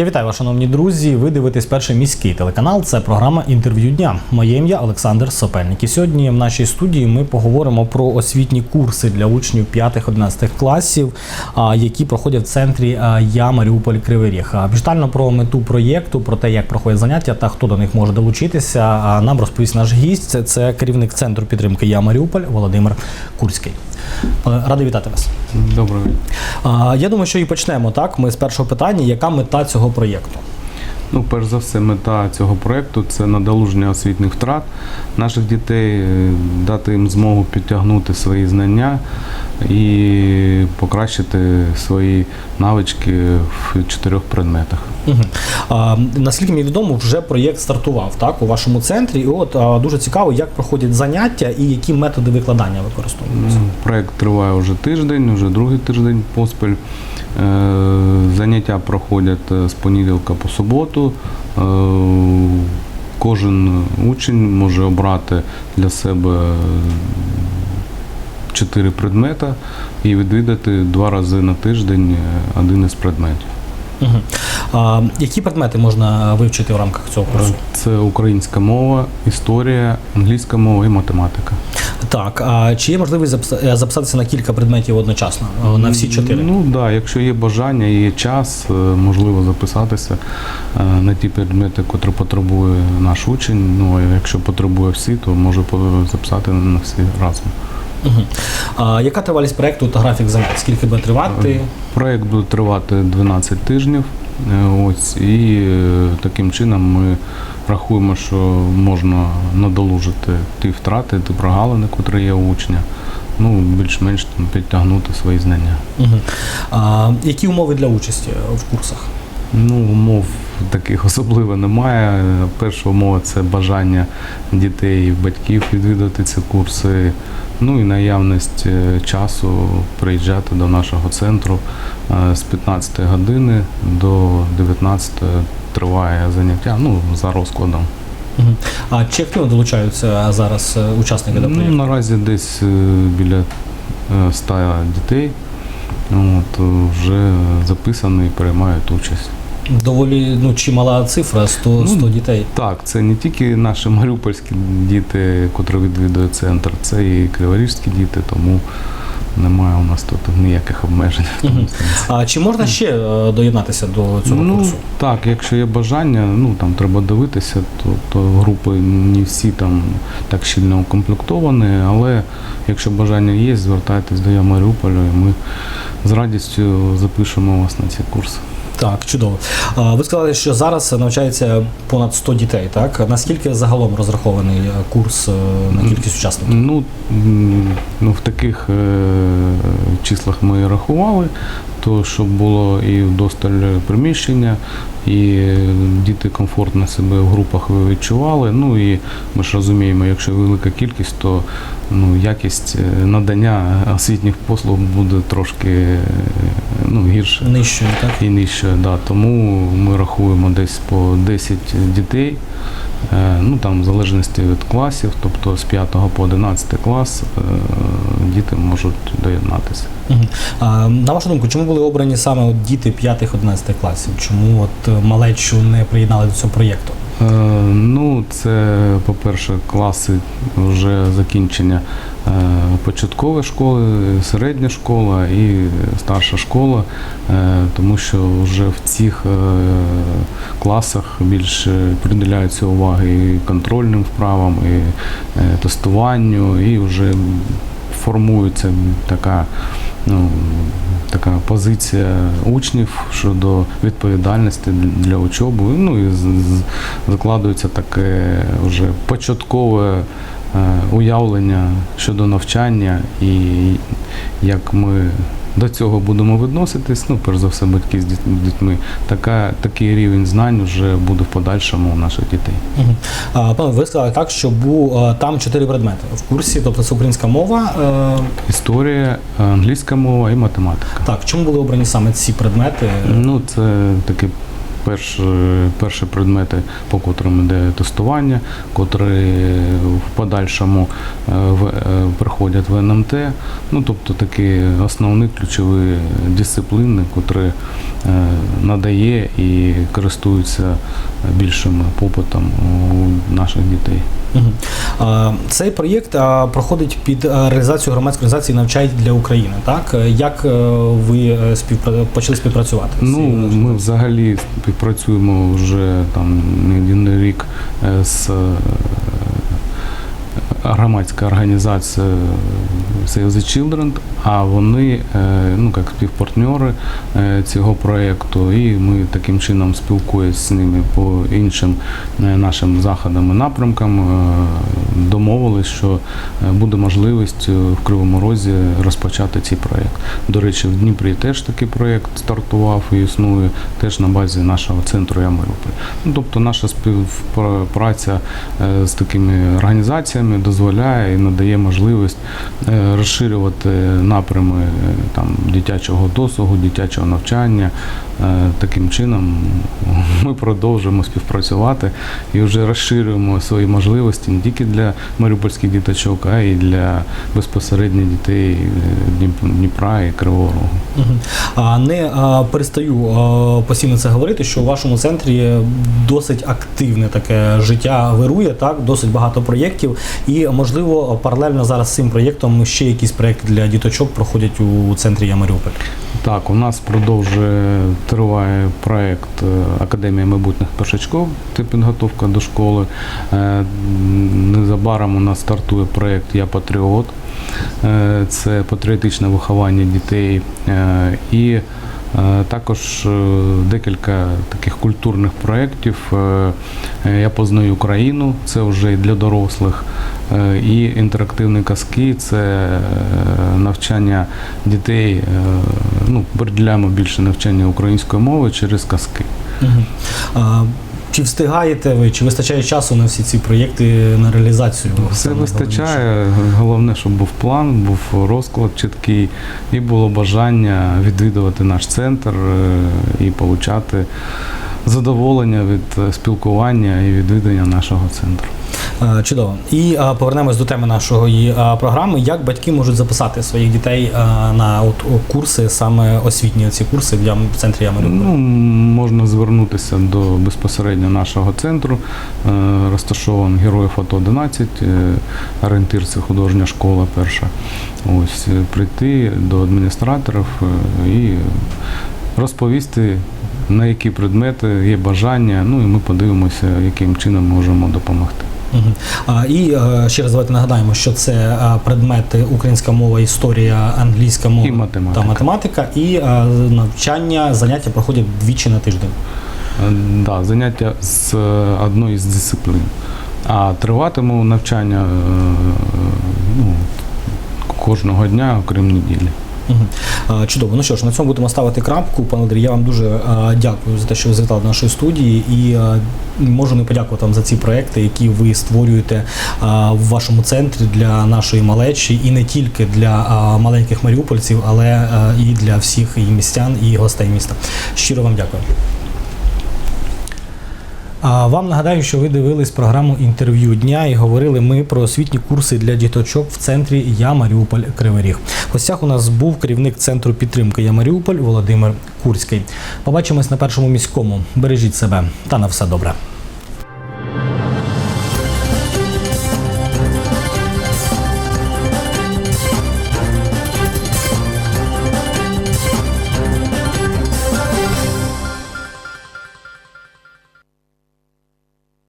Я вітаю вас, шановні друзі. Ви дивитесь перший міський телеканал. Це програма інтерв'ю дня. Моє ім'я Олександр Сопельник. І сьогодні в нашій студії ми поговоримо про освітні курси для учнів 5-11 класів, які проходять в центрі Я Маріуполь Кривий Ріг. Більш про мету проєкту, про те, як проходять заняття та хто до них може долучитися. Нам розповість наш гість. Це керівник центру підтримки Я Маріуполь Володимир Курський. Е, Радий вітати вас. Доброго дня. Я думаю, що і почнемо так. Ми з першого питання. Яка мета цього проєкту? Ну, перш за все, мета цього проєкту це надолуження освітніх втрат наших дітей, е, дати їм змогу підтягнути свої знання і покращити свої навички в чотирьох предметах. Угу. А, наскільки мені відомо, вже проєкт стартував так у вашому центрі. І от а, дуже цікаво, як проходять заняття і які методи викладання використовуються. Проєкт триває вже тиждень, вже другий тиждень поспіль. Е, Заняття проходять е, з понеділка по суботу. Е, Кожен учень може обрати для себе чотири предмета і відвідати два рази на тиждень один із предметів. Угу. А, які предмети можна вивчити в рамках цього курсу? Це українська мова, історія, англійська мова і математика. Так, а чи є можливість е, записатися на кілька предметів одночасно? е, На всі чотири? Ну так, да, якщо є бажання і є час, е, можливо записатися на ті предмети, котрі потребує наш учень. Ну а якщо потребує всі, то може записати на всі разом. Угу. А, яка тривалість проєкту та графік занять? Скільки буде тривати? Проєкт буде тривати 12 тижнів. Е, Ось і е, таким чином ми рахуємо, що можна надолужити ті втрати, ті прогалини, котрі є у учня. Ну, більш-менш підтягнути свої знання. Угу. А, які умови для участі в курсах? Ну, умов таких особливо немає. Перша умова це бажання дітей і батьків відвідати ці курси. Ну і наявність е, часу приїжджати до нашого центру Е, з 15 години до 19 триває заняття, ну, за розкладом. А чи активно долучаються зараз е, учасники до Ну, наразі десь біля е, 100 дітей от, вже записані і приймають участь. Доволі ну, чимала цифра 100, Ну, дітей. Так, це не тільки наші маріупольські діти, котрі відвідують центр, це і криворіжські діти, тому немає у нас тут ніяких обмежень. сенсі. А чи можна ще е, доєднатися до цього ну, курсу? Так, якщо є бажання, ну там треба дивитися, то, то групи не всі там так щільно укомплектовані, але якщо бажання є, звертайтесь до Я Маріуполя, і ми з радістю запишемо вас на ці курси. Так, чудово. Ви сказали, що зараз навчається понад 100 дітей, так? Наскільки загалом розрахований е, курс е, на кількість учасників? Ну, ну в таких е, числах ми рахували, то щоб було і вдосталь приміщення, і діти комфортно себе в групах відчували. Ну і ми ж розуміємо, якщо велика кількість, то ну, якість е, надання освітніх послуг буде трошки е, ну, гірше Нижчою, так? і нижче. Да. Тому ми рахуємо десь по 10 дітей. Е, Ну там в залежності від класів, тобто з 5 по 11 клас е, діти можуть доєднатися. А, на вашу думку, чому були обрані саме от діти 5-11 класів? Чому от е, малечу не приєднали до цього проєкту? Е, Ну, це, по-перше, класи вже закінчення е, початкової школи, середня школа і старша школа, е, тому що вже в цих класах більше приділяється уваги і контрольним вправам, і тестуванню, і вже формується така. Ну, така позиція учнів щодо відповідальності для учоби. Ну і закладується таке вже початкове е, уявлення щодо навчання і як ми до цього будемо відноситись. Ну, перш за все, батьки з діт- дітьми. Така, такий рівень знань вже буде в подальшому у наших дітей. Угу. А, пане, ви сказали так, що був е, там чотири предмети в курсі, тобто це українська мова. е, Історія, англійська мова і математика. Так, чому були обрані саме ці предмети? Ну, це таке перш, перші предмети, по котрим йде тестування, котрі в подальшому е, в, е, приходять в НМТ. Ну, тобто такі основні ключові дисципліни, котрі е, надає і користуються більшим попитом у наших дітей. Цей проєкт проходить під реалізацію громадської організації «Навчають для України. Так Е, як е, ви е, співпра... почали співпрацювати? Ну, ми взагалі співпрацюємо вже там не один рік е, з громадська організація Save the Children, а вони е, ну, як співпартнери е, цього проєкту, і ми таким чином спілкуємося з ними по іншим е, нашим заходам і напрямкам. Домовились, що буде можливість в Кривому Розі розпочати цей проєкт. До речі, в Дніпрі теж такий проєкт стартував і існує теж на базі нашого центру Я Ну, тобто наша співпраця з такими організаціями дозволяє і надає можливість е, розширювати напрями е, там, дитячого досугу, дитячого навчання. Е, Таким чином ми продовжуємо співпрацювати і вже розширюємо свої можливості не тільки для маріупольських діточок, а й для безпосередньо дітей е, Дніпра і Кривого Рогу. А не перестаю постійно це говорити, що у вашому центрі досить активне таке життя вирує, так досить багато проєктів, і можливо паралельно зараз з цим проєктом ще якісь проєкти для діточок проходять у центрі Я Маріуполь. Так, у нас продовжує триває проект е, Академія майбутніх першачків. Це підготовка до школи. Е, Незабаром у нас стартує проект Я патріот. Е, Це патріотичне виховання дітей. І також е, декілька таких культурних проєктів. Е, е, Я познаю Україну, це вже і для дорослих. Е, І інтерактивні казки це е, навчання дітей. е, Ну, приділяємо більше навчання української мови через казки. Мгм. Чи встигаєте ви, чи вистачає часу на всі ці проєкти на реалізацію? Все вистачає. Головне, щоб був план, був розклад чіткий, і було бажання відвідувати наш центр е, і отримати задоволення від е, спілкування і відвідання нашого центру. Е, Чудово. І е, повернемось до теми нашої програми. Як батьки можуть записати своїх дітей на от, курси, саме освітні ці курси для в центрі Я Ну, можна звернутися до безпосередньо нашого центру. Розташований Героїв АТО 11, е, орієнтир це художня школа перша. Ось прийти до адміністраторів і розповісти, на які предмети є бажання. Ну і ми подивимося, яким чином можемо допомогти. І е, ще раз давайте нагадаємо, що це е, предмети українська мова, історія, англійська мова І математика. та математика, і е, навчання, заняття проходять двічі на тиждень. Да, заняття з одної з дисциплін. А триватиме навчання ну, кожного дня, окрім неділі. Чудово. Ну що ж, на цьому будемо ставити крапку. Пане Андрій, я вам дуже дякую за те, що ви завітали до нашої студії, і можу не подякувати вам за ці проекти, які ви створюєте в вашому центрі для нашої малечі, і не тільки для маленьких маріупольців, але і для всіх і містян, і гостей міста. Щиро вам дякую. А вам нагадаю, що ви дивились програму інтерв'ю дня і говорили ми про освітні курси для діточок в центрі Я Маріуполь Кривий Ріг. Гостях у нас був керівник центру підтримки Я Маріуполь Володимир Курський. Побачимось на першому міському. Бережіть себе та на все добре.